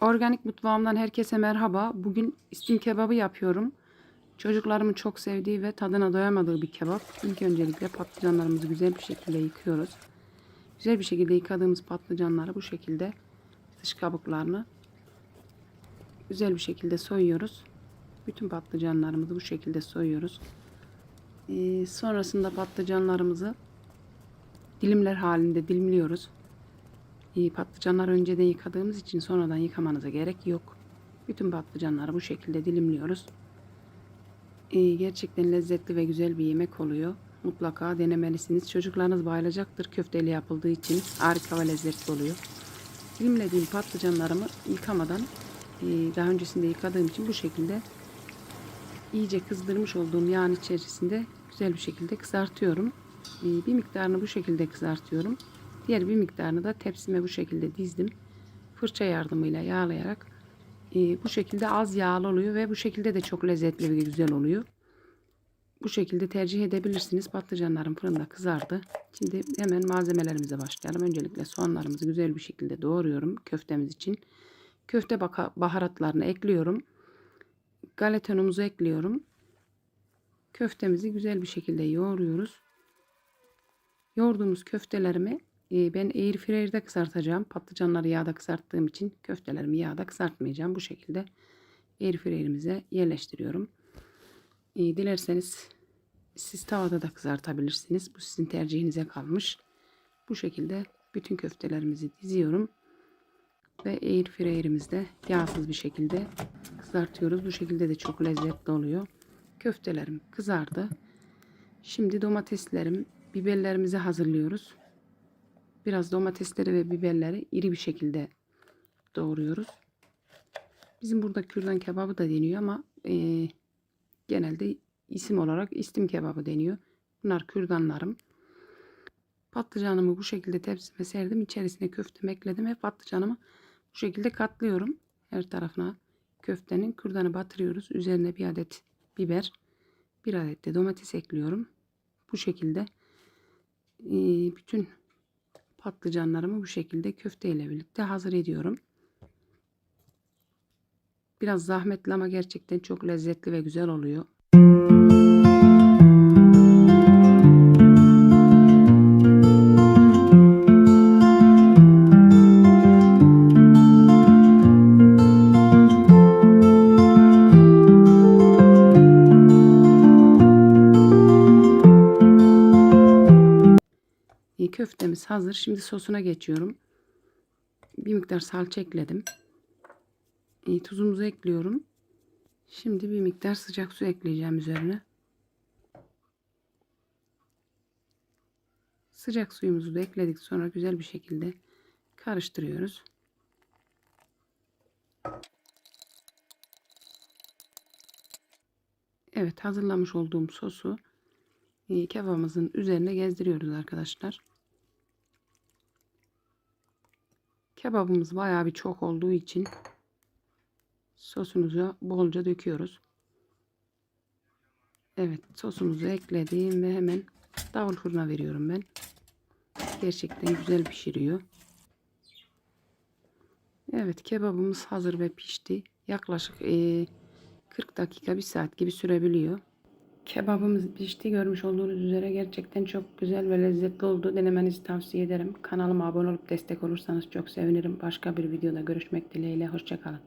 Organik mutfağımdan herkese merhaba. Bugün istim kebabı yapıyorum. Çocuklarımın çok sevdiği ve tadına doyamadığı bir kebap. İlk öncelikle patlıcanlarımızı güzel bir şekilde yıkıyoruz. Güzel bir şekilde yıkadığımız patlıcanları bu şekilde dış kabuklarını güzel bir şekilde soyuyoruz. Bütün patlıcanlarımızı bu şekilde soyuyoruz. Ee, sonrasında patlıcanlarımızı dilimler halinde dilimliyoruz. Patlıcanlar önceden yıkadığımız için sonradan yıkamanıza gerek yok. Bütün patlıcanları bu şekilde dilimliyoruz. Gerçekten lezzetli ve güzel bir yemek oluyor. Mutlaka denemelisiniz. Çocuklarınız bayılacaktır köfteli yapıldığı için. Harika ve lezzetli oluyor. Dilimlediğim patlıcanlarımı yıkamadan e, daha öncesinde yıkadığım için bu şekilde iyice kızdırmış olduğum yağın içerisinde güzel bir şekilde kızartıyorum. E, Bir miktarını bu şekilde kızartıyorum. Diğer bir miktarını da tepsime bu şekilde dizdim. Fırça yardımıyla yağlayarak e, bu şekilde az yağlı oluyor ve bu şekilde de çok lezzetli ve güzel oluyor. Bu şekilde tercih edebilirsiniz. Patlıcanlarım fırında kızardı. Şimdi hemen malzemelerimize başlayalım. Öncelikle soğanlarımızı güzel bir şekilde doğruyorum köftemiz için. Köfte baharatlarını ekliyorum. Galeta unumuzu ekliyorum. Köftemizi güzel bir şekilde yoğuruyoruz. Yoğurduğumuz köftelerimi e, ben air fryer'de kızartacağım. Patlıcanları yağda kızarttığım için köftelerimi yağda kızartmayacağım. Bu şekilde air fryer'imize yerleştiriyorum. E, dilerseniz siz tavada da kızartabilirsiniz. Bu sizin tercihinize kalmış. Bu şekilde bütün köftelerimizi diziyorum. Ve air fryer'imizde yağsız bir şekilde kızartıyoruz. Bu şekilde de çok lezzetli oluyor. Köftelerim kızardı. Şimdi domateslerim, biberlerimizi hazırlıyoruz. Biraz domatesleri ve biberleri iri bir şekilde doğruyoruz. Bizim burada kürdan kebabı da deniyor ama e, genelde isim olarak istim kebabı deniyor. Bunlar kürdanlarım. Patlıcanımı bu şekilde tepsime serdim. İçerisine köftemi ekledim ve patlıcanımı bu şekilde katlıyorum. Her tarafına köftenin kürdanı batırıyoruz. Üzerine bir adet biber, bir adet de domates ekliyorum. Bu şekilde e, bütün patlıcanlarımı bu şekilde köfte ile birlikte hazır ediyorum. Biraz zahmetli ama gerçekten çok lezzetli ve güzel oluyor. Köftemiz hazır. Şimdi sosuna geçiyorum. Bir miktar salça ekledim. E, tuzumuzu ekliyorum. Şimdi bir miktar sıcak su ekleyeceğim üzerine. Sıcak suyumuzu da ekledik sonra güzel bir şekilde karıştırıyoruz. Evet hazırlamış olduğum sosu kebabımızın üzerine gezdiriyoruz arkadaşlar. Kebabımız bayağı bir çok olduğu için sosumuzu bolca döküyoruz. Evet sosumuzu ekledim ve hemen davul fırına veriyorum ben. Gerçekten güzel pişiriyor. Evet kebabımız hazır ve pişti. Yaklaşık eee, 40 dakika 1 saat gibi sürebiliyor. Kebabımız pişti. Görmüş olduğunuz üzere gerçekten çok güzel ve lezzetli oldu. Denemenizi tavsiye ederim. Kanalıma abone olup destek olursanız çok sevinirim. Başka bir videoda görüşmek dileğiyle. Hoşçakalın.